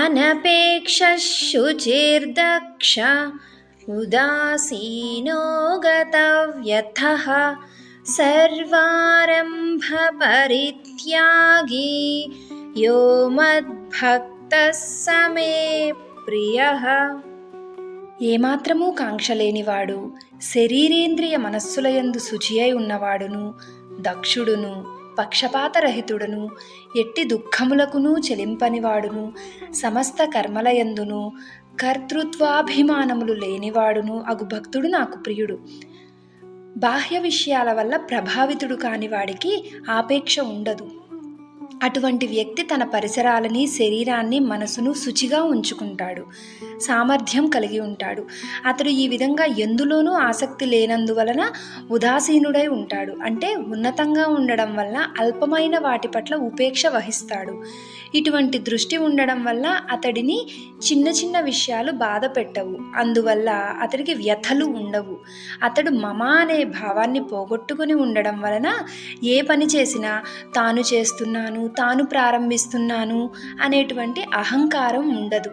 अनपेक्षशुचिर्दक्ष उदासीनो गतव्यथः सर्वारम्भपरित्यागी यो मद्भक्तः स मे ప్రియః ఏమాత్రమూ కాంక్షలేనివాడు శరీరేంద్రియ మనస్సులయందు శుచి అయి ఉన్నవాడును దక్షుడును పక్షపాతరహితుడును ఎట్టి దుఃఖములకును చెలింపనివాడును సమస్త కర్మలయందును కర్తృత్వాభిమానములు లేనివాడును అగు భక్తుడు నాకు ప్రియుడు. బాహ్య విషయాల వల్ల ప్రభావితుడు కాని వాడికి ఆపేక్ష ఉండదు. అటువంటి వ్యక్తి తన పరిసరాలని శరీరాన్ని మనసును శుచిగా ఉంచుకుంటాడు. సామర్థ్యం కలిగి ఉంటాడు. అతడు ఈ విధంగా ఎందులోనూ ఆసక్తి లేనందువలన ఉదాసీనుడై ఉంటాడు. అంటే ఉన్నతంగా ఉండడం వల్ల అల్పమైన వాటి పట్ల ఉపేక్ష వహిస్తాడు. ఇటువంటి దృష్టి ఉండడం వల్ల అతడిని చిన్న చిన్న విషయాలు బాధ పెట్టవు. అందువల్ల అతడికి వ్యథలు ఉండవు. అతడు మమ అనే భావాన్ని పోగొట్టుకుని ఉండడం వలన ఏ పని చేసినా తాను చేస్తున్నాను తాను ప్రారంభిస్తున్నాను అనేటువంటి అహంకారం ఉండదు.